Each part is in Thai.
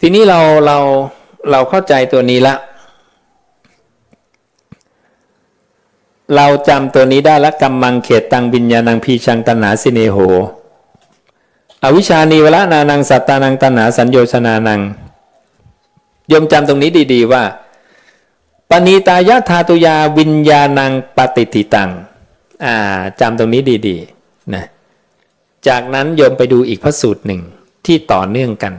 ทีนี้เราเราเราเข้าใจตัวนี้ละ เราจำตัวนี้ได้ละกำมังเขตตังวิญญาณังพีชังตัณหาสิเนโห อวิชานีวละนานังสัตตานังตัณหาสัญโยชนานังยมจำตรงนี้ดีๆว่า ปณีตายะธาตุยาวิญญาณังปฏิติตัง อ่าจำตรงนี้ดีๆนะจากนั้นโยมไปดูอีกพระสูตรหนึ่งที่ต่อเนื่องกัน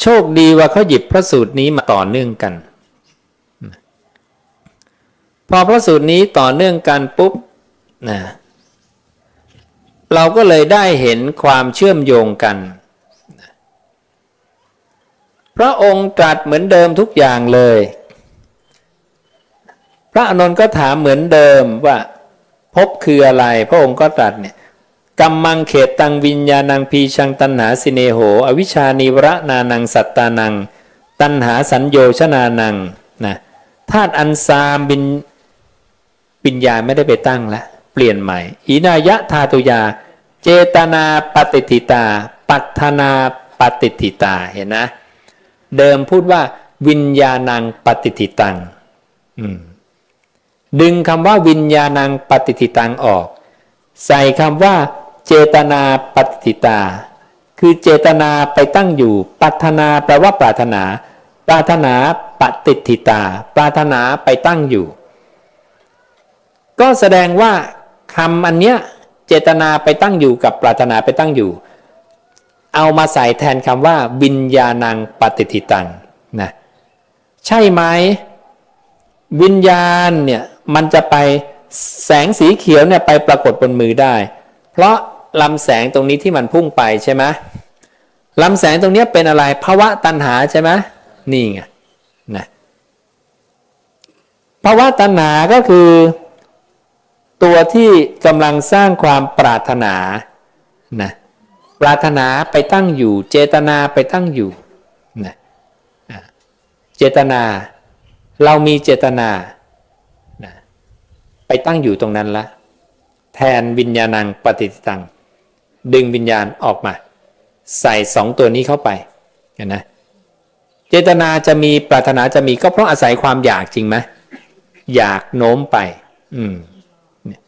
โชคดีว่าเขาหยิบพระสูตรนี้มาต่อเนื่องกัน พอพระสูตรนี้ต่อเนื่องกันปุ๊บนะเราก็เลยได้เห็นความเชื่อมโยงกัน พระองค์ตรัสเหมือนเดิมทุกอย่างเลย พระอานนก็ถามเหมือนเดิมว่าพบคืออะไร พระองค์ก็ตรัสเนี่ย กัมมังเขตตังวิญญาณังพีชังตันหาสิเนโห อวิชานิวระนานังสัตตานัง ตันหาสัญโยชนานังนะธาตุอันซามบินปิญญาไม่ได้ไปตั้งแล้วเปลี่ยนใหม่อีนายะธาตุยา เจตนาปฏิทิตา ปัทนาปฏิทิตาเห็นนะ เดิมพูดว่า วิญญาณังปฏิทิตังดึงคำว่าวิญญาณังปฏิทิตังออก ใส่คำว่า เจตนาปฏิตา คือเจตนาไปตั้งอยู่ปัทนาแปลว่าปรารถนา ปรารถนาปฏิทิตา ปรารถนาไปตั้งอยู่ ก็แสดงว่าคำอันเนี้ยเจตนาไปตั้งอยู่กับปรารถนาไปตั้งอยู่ เอามาใส่แทนคำว่าวิญญาณังปฏิทิตังนะใช่ไหมวิญญาณเนี่ยมันจะไปแสงสีเขียวเนี่ยไปปรากฏบนมือได้ เพราะ ลำแสงตรงนี้ที่มันพุ่งไปใช่ไหมลำแสงตรงนี้เป็นอะไรภาวะตัณหาใช่ไหมนี่ไงนะภาวะตัณหาก็คือ ตัวที่กำลังสร้างความปรารถนานะปรารถนาไปตั้งอยู่ เจตนาไปตั้งอยู่นะอะเจตนา เรามีเจตนานะไปตั้งอยู่ตรงนั้นละแทนวิญญาณังปฏิติตัง ดึงวิญญาณออกมา ใส่สองตัวนี้เข้าไปเห็นนะเจตนาจะมีปรารถนาจะมีก็เพราะอาศัยความอยากจริงไหมอยากโน้มไป อืมเนี่ย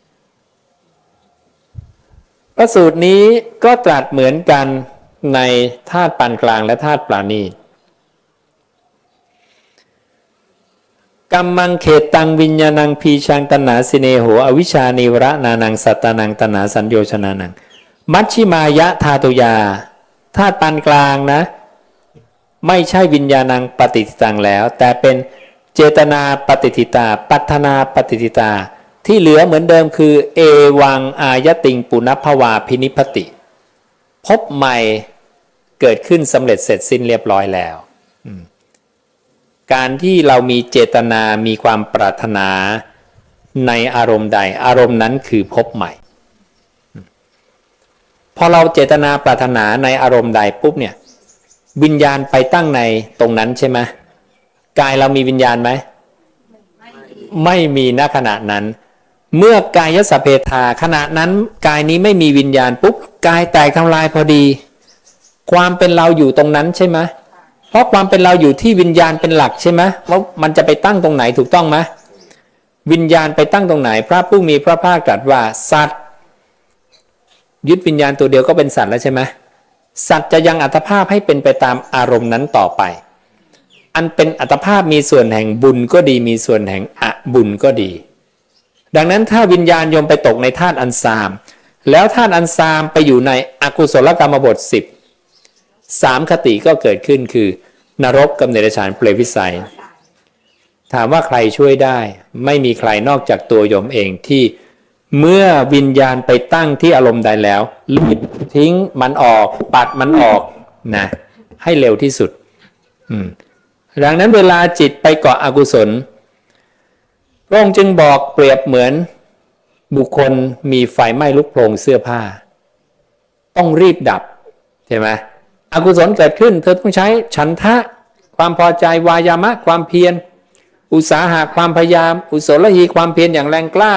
พระสูตรนี้ก็ตรัสเหมือนกันในธาตุปานกลางและธาตุปราณีตกัมมังเขตตังวิญญาณังพีชังตนาสิเนโหอวิชานิวระนานังสัตตานังตนาสัญโยชนานัง มัชชิมายะธาตุยาธาตุปานกลางนะ ไม่ใช่วิญญาณังปฏิทิตังแล้ว แต่เป็นเจตนาปฏิทิตา ปัทนาปฏิทิตา ที่เหลือเหมือนเดิมคือ เอวังอายติงปุณพวาพินิพติ พบใหม่เกิดขึ้นสำเร็จเสร็จสิ้นเรียบร้อยแล้ว การที่เรามีเจตนามีความปรารถนาในอารมณ์ใด อารมณ์นั้นคือพบใหม่ พอเราเจตนาปรารถนาในอารมณ์ใดปุ๊บเนี่ย วิญญาณไปตั้งในตรงนั้นใช่ไหมกายเรามีวิญญาณไหมไม่มีณขณะนั้น เมื่อกายสพเพทาขณะนั้นกายนี้ไม่มีวิญญาณปุ๊บกายแตกทำลายพอดี ความเป็นเราอยู่ตรงนั้นใช่ไหมเพราะความเป็นเราอยู่ที่วิญญาณเป็นหลักใช่ไหมว่ามันจะไปตั้งตรงไหนถูกต้องไหมวิญญาณไปตั้งตรงไหน พระผู้มีพระภาคตรัสว่าสัตว์ ยึดวิญญาณตัวเดียวก็เป็นสัตว์แล้วใช่ไหมสัตว์จะยังอัตภาพให้เป็นไปตามอารมณ์นั้นต่อไป อันเป็นอัตภาพมีส่วนแห่งบุญก็ดีมีส่วนแห่งอบุญก็ดี ดังนั้นถ้าวิญญาณยมไปตกในธาตุอันซาม แล้วธาตุอันซามไปอยู่ในอกุศลกรรมบทสิบสามคติก็เกิดขึ้นคือ นรกกับเนรชานเปรวิสัย ถามว่าใครช่วยได้ ไม่มีใครนอกจากตัวโยมเองที่ เมื่อวิญญาณไปตั้งที่อารมณ์ใดแล้วรีบทิ้งมันออก ปัดมันออกนะให้เร็วที่สุดดังนั้นเวลาจิตไปเกาะอกุศลพระองค์จึงบอกเปรียบเหมือน บุคคลมีไฟไหม้ลุกโผลงเสื้อผ้า ต้องรีบดับใช่ไหมอกุศลเกิดขึ้น เธอต้องใช้ฉันทะ ความพอใจวายามะความเพียร อุตสาหะความพยายาม อุศลหีความเพียรอย่างแรงกล้า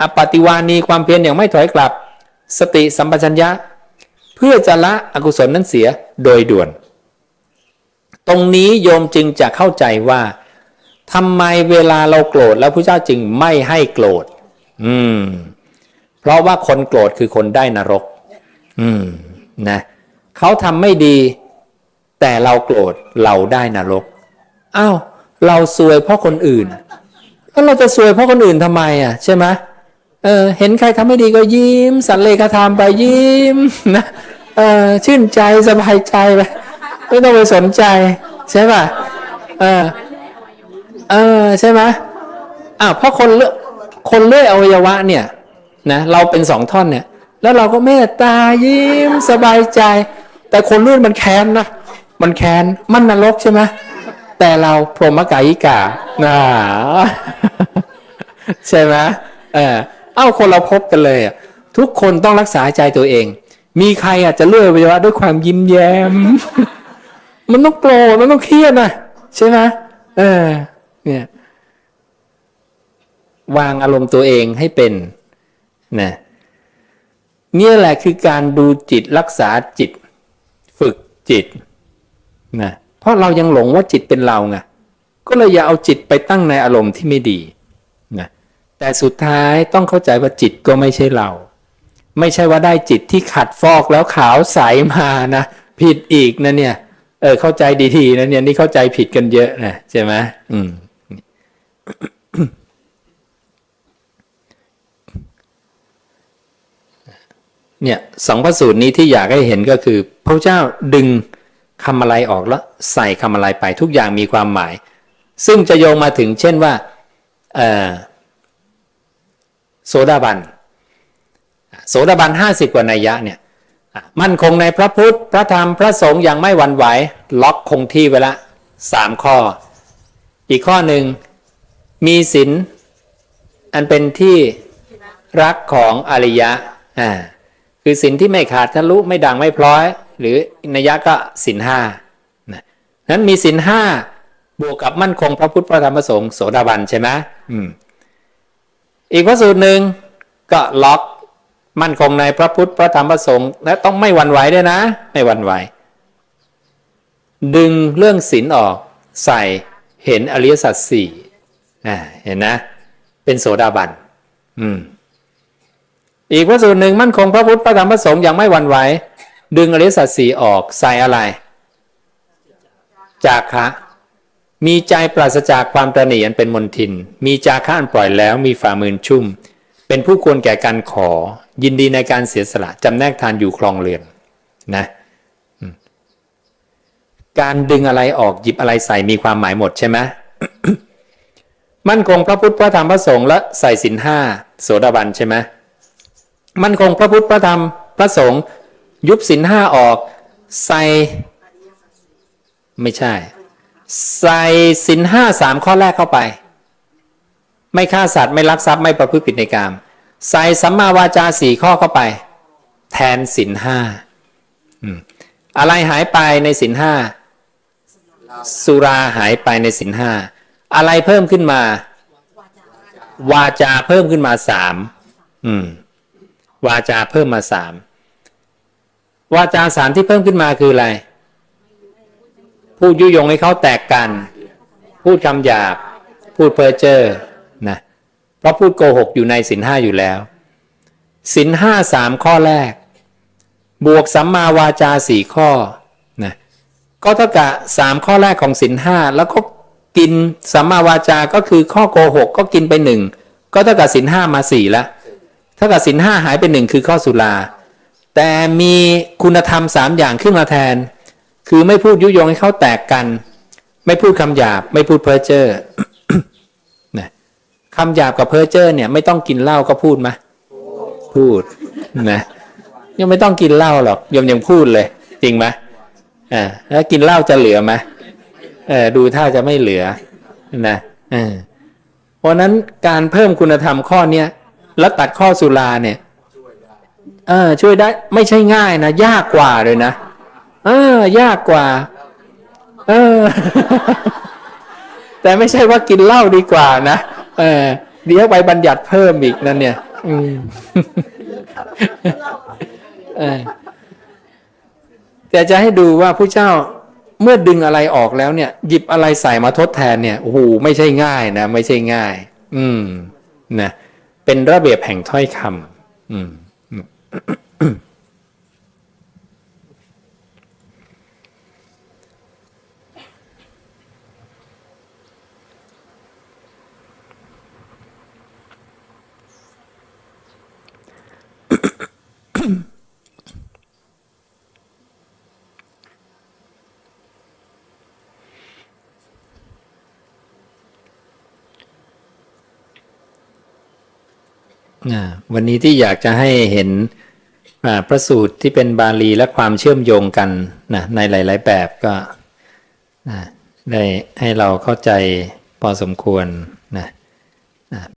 อปฏิวานีความเพียรอย่างไม่ถอยกลับ สติสัมปชัญญะ เพื่อจะละอกุศลนั้นเสียโดยด่วน ตรงนี้โยมจึงจะเข้าใจว่าทำไมเวลาเราโกรธแล้วพระเจ้าจึงไม่ให้โกรธ อืม เพราะว่าคนโกรธคือคนได้นรก อืม นะเขาทำไม่ดี แต่เราโกรธเราได้นรก อ้าว เราซวยเพราะคนอื่น แล้วเราจะซวยเพราะคนอื่นทำไมอะ ใช่ไหมเเออเห็นใครทำไม่ดีก็ยิ้ม สันเลขธรรมไปยิ้มนะเออชื่นใจสบายใจไปไม่ต้องไปสนใจ ใช่ป่ะเออเออใช่ไหมอ่าเพราะคนเลือกคนเลื่อยอวัยวะเนี่ยนะเราเป็นสองท่อนเนี่ย แล้วเราก็เมตตายิ้มสบายใจ แต่คนเลื่อยมันแค้นนะมันแค้นมันนรกใช่ไหมแต่เราพรหมกายิกาน่าใช่ไหมเออ เอ้าคนเราพบกันเลยอะทุกคนต้องรักษาใจตัวเอง มีใครอาจจะเลื่อยอวัยวะด้วยความยิ้มแย้ม มันต้องโกรธมันต้องเครียดนะใช่ไหมเออ เนี่ย วางอารมณ์ตัวเองให้เป็นนะเนี่ยแหละคือการดูจิตรักษาจิต ฝึกจิตนะเพราะเรายังหลงว่าจิตเป็นเราไงก็เลยอย่าเอาจิตไปตั้งในอารมณ์ที่ไม่ดี แต่สุดท้ายต้องเข้าใจว่าจิตก็ไม่ใช่เรา ไม่ใช่ว่าได้จิตที่ขัดฟอกแล้วขาวใสมานะ ผิดอีกนะเนี่ย เออ เข้าใจดีๆนะเนี่ยนี่เข้าใจผิดกันเยอะนะใช่ไหมอืมเนี่ยสองพระสูตรนี้ที่อยากให้เห็นก็คือ พระเจ้าดึงคำอะไรออกแล้วใส่คำอะไรไปทุกอย่างมีความหมาย ซึ่งจะโยงมาถึงเช่นว่าเออ โสดาบัน โสดาบันห้าสิบกว่านัยยะเนี่ยมั่นคงในพระพุทธพระธรรมพระสงฆ์อย่างไม่หวั่นไหวล็อกคงที่ไว้ละสามข้อ อีกข้อหนึ่งมีศีลอันเป็นที่รักของอริยะอ่าคือศีลที่ไม่ขาดทะลุไม่ด่างไม่พร้อย หรือนัยยะก็ศีลห้านะนั้นมีศีลห้าบวกกับมั่นคงพระพุทธพระธรรมพระสงฆ์โสดาบันใช่ไหมอืม อีกพระสูตรหนึ่งก็ล็อกมั่นคงในพระพุทธพระธรรมพระสงฆ์และต้องไม่หวั่นไหวด้วยนะ ไม่หวั่นไหว ดึงเรื่องศีลออกใส่เห็นอริยสัจสี่อ่าเห็นนะ เป็นโสดาบันอืมอีกพระสูตรหนึ่งมั่นคงพระพุทธพระธรรมพระสงฆ์อย่างไม่หวั่นไหว ดึงอริยสัจสี่ออกใส่อะไร จากคะ มีใจปราศจากความตระหนี่อันเป็นมนทิน มีจาคะอันปล่อยแล้วมีฝ่ามือชุ่ม เป็นผู้ควรแก่การขอ ยินดีในการเสียสละจำแนกทานอยู่คลองเรือนนะการดึงอะไรออกหยิบอะไรใส่มีความหมายหมดใช่ไหมมั่นคงพระพุทธพระธรรมพระสงฆ์และใส่สินห้าโสดาบันใช่ไหมมั่นคงพระพุทธพระธรรมพระสงฆ์ยุบสินห้าออกใส่ไม่ใช่ ใส่สินห้าสามข้อแรกเข้าไป ไม่ฆ่าสัตว์ไม่ลักทรัพย์ไม่ประพฤติผิดในกามใส่สัมมาวาจาสี่ข้อเข้าไป แทนสินห้าอะไรหายไปในสินห้าสุราหายไปในสินห้าอะไรเพิ่มขึ้นมา วาจาเพิ่มขึ้นมาสามวาจาเพิ่มมาสามวาจาสามที่เพิ่มขึ้นมาคืออะไร พูดยุยงให้เขาแตกกัน พูดคำหยาบ พูดเพ้อเจ้อนะเพราะพูดโกหกอยู่ในสินห้าอยู่แล้วสินห้าสามข้อแรก บวกสัมมาวาจาสี่ข้อนะก็เท่ากับสามข้อแรกของสินห้าแล้วก็กินสัมมาวาจาก็คือข้อโกหกก็กินไปหนึ่งก็เท่ากับสินห้ามาสี่ละเท่ากับสินห้าหายไปหนึ่งคือข้อสุราแต่มีคุณธรรมสามอย่างขึ้นมาแทน คือไม่พูดยุยงให้เขาแตกกัน ไม่พูดคำหยาบ ไม่พูดเพ้อเจ้อนะคำหยาบกับเพ้อเจ้อเนี่ยไม่ต้องกินเหล้าก็พูดมะพูดนะยังไม่ต้องกินเหล้าหรอกยมยังพูดเลย จริงไหมอ่าแล้วกินเหล้าจะเหลือไหมเออดูท่าจะไม่เหลือนะเออเพราะนั้นการเพิ่มคุณธรรมข้อเนี้ยแล้วตัดข้อสุราเนี่ยเออช่วยได้ไม่ใช่ง่ายนะ ยากกว่าเลยนะ เออยากกว่า เออ แต่ไม่ใช่ว่ากินเหล้าดีกว่านะเออเดี๋ยวไปบัญญัติเพิ่มอีกนั่นเนี่ย อืมเออแต่จะให้ดูว่าผู้เจ้าเมื่อดึงอะไรออกแล้วเนี่ย หยิบอะไรใส่มาทดแทนเนี่ยโอ้โหไม่ใช่ง่ายนะไม่ใช่ง่าย อืมนะเป็นระเบียบแห่งถ้อยคำอืม วันนี้ที่อยากจะให้เห็นพระสูตรที่เป็นบาลีและความเชื่อมโยงกันนะในหลาย ๆ แบบก็ได้ให้เราเข้าใจพอสมควร